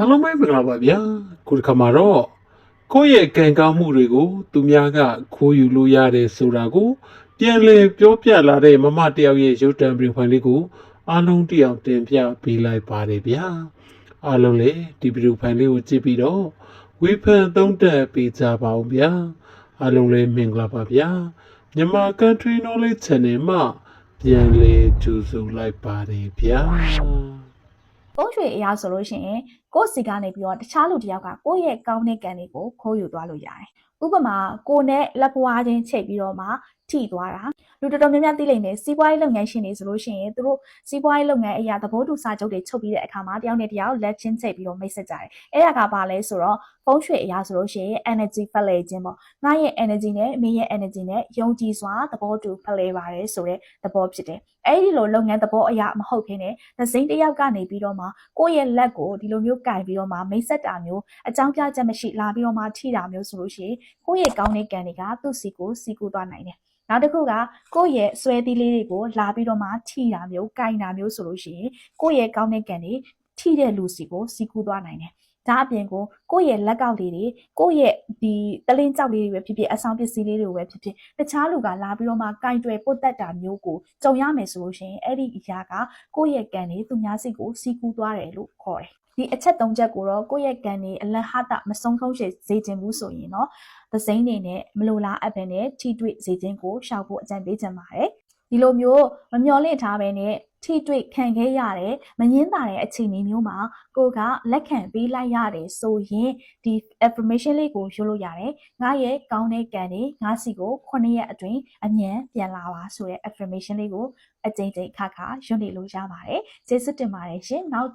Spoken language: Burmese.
အားလုံးပဲမင်္ဂလာပါဗျာခုတစ်ခါမှာတော့ကိုယ့်ရဲ့ကံကောင်းမှုတွေကို သူများကခိုးယူလို့ရတယ်ဆိုတာကို ပြန်လည်ပြောပြလာတဲ့မမတယောက်ရဲ့ရုပ်တံပြင်ဖိုင်လေးကိုအားလုံးတယောက်တင်ပြပေးလိုက်ပါတယ်ဗျာအားလုံးလည်းဒီဗီဒီယိုဖိုင်လေးကိုကြည့်ပြီးတော့ဝေဖန်သုံးသပ်ပေးကြပါဦးဗျာအားလုံးလည်းမင်္ဂလာပါဗျာမြန်မာ Country Knowledge Channel မှာပြန်လည်ကြိုဆိုလိုက်ပါတယ်ဗျာ ပုံရွှေအရာဆိုလို့ရှိရင်ကိုယ့်စီကနေပြီးတော့တခြားလူတစ်ယောက်ကကိုယ့်ရဲ့ကောင်းတဲ့ကံတွေကိုခိုးယူသွားလို့ရတယ်။ဥပမာကိုနဲ့လက်ပွားချင်းချိတ်ပြီးတော့မှ ထိသွားတာလူတော်တော်များများသိလိမ့်မယ်စီးပွားရေးလုပ်ငန်းရှင်တွေဆိုလို့ရှိရင်သူတို့စီးပွားရေးလုပ်ငန်းအရာသဘောတူစာချုပ်တွေချုပ်ပြီးတဲ့အခါမှာတယောက်နဲ့တယောက်လက်ချင်းချိတ်ပြီးတော့မိတ်ဆက်ကြတယ်။အဲ့ဒါကဘာလဲဆိုတော့ပုံရွှေအရာဆိုလို့ရှိရင် energy ဖက်လေခြင်းပေါ့။ငါရဲ့ energy နဲ့မင်းရဲ့ energy နဲ့ယုံကြည်စွာသဘောတူဖက်လေပါတယ်ဆိုတဲ့သဘောဖြစ်တယ်။အဲ့ဒီလိုလုပ်ငန်းသဘောအရာမဟုတ်ဘဲနဲ့သစိမ့်တစ်ယောက်ကနေပြီးတော့မှကိုယ့်ရဲ့လက်ကိုဒီလိုမျိုးကင်ပြီးတော့မှမိတ်ဆက်တာမျိုးအကြောင်းပြချက်မရှိလာပြီးတော့မှထိတာမျိုးဆိုလို့ရှိရင်ကိုယ့်ရဲ့ကောင်းတဲ့ကံတွေကသူ့စီကိုစီကူသွားနိုင်တယ်။ နောက်တစ်ခုကကိုယ့်ရဲ့ဆွဲသီးလေးတွေကိုလာပြီးတော့မှထိတာမျိုးကင်တာမျိုးဆိုလို့ရှိရင်ကိုယ့်ရဲ့ကောင်းတဲ့ကံတွေထိတဲ့လူစီကိုစီကူသွားနိုင်တယ်။ ဒါအပြင်ကိုကိုယ့်ရဲ့လက်ကောက်လေးတွေကိုယ့်ရဲ့ဒီတလင်းကြောက်လေးတွေပဲဖြစ်ဖြစ်အဆောင်ပစ္စည်းလေးတွေပဲဖြစ်ဖြစ်တခြားလူကလာပြီးတော့မှကင်တွယ်ပုတ်တက်တာမျိုးကိုကြုံရမယ်ဆိုလို့ရှိရင်အဲ့ဒီအရာကကိုယ့်ရဲ့ကံတွေသူများစိတ်ကိုစီးကူးသွားတယ်လို့ခေါ်တယ်။ဒီအချက်၃ချက်ကိုတော့ကိုယ့်ရဲ့ကံတွေအလဟတမဆုံးဆုံးစေခြင်းဘူးဆိုရင်တော့သစိမ့်နေနဲ့မလိုလားအပ်ပဲနဲ့ထိတွေ့စေခြင်းကိုရှောက်ဖို့အကြံပေးချင်ပါတယ်။ ဒီလိုမျိုးမမျော်လင့်ထားပဲနဲ့ထိတွေ့ခံခဲ့ရတယ်မငင်းတာတဲ့အခြေအနေမျိုးမှာကိုကလက်ခံပေးလိုက်ရတယ်ဆိုရင်ဒီ affirmation လေးကိုယူလို့ရတယ်။ငါရဲ့ကောင်းတဲ့ကံတွေငါစီကို9ရက်အတွင်းအမြန်ပြန်လာပါဆိုတဲ့ affirmation လေးကိုအကြိမ်ကြိမ်ခါခါရွတ်နေလို့ရပါတယ်။ကျေးဇူးတင်ပါတယ်ရှင်။နောက်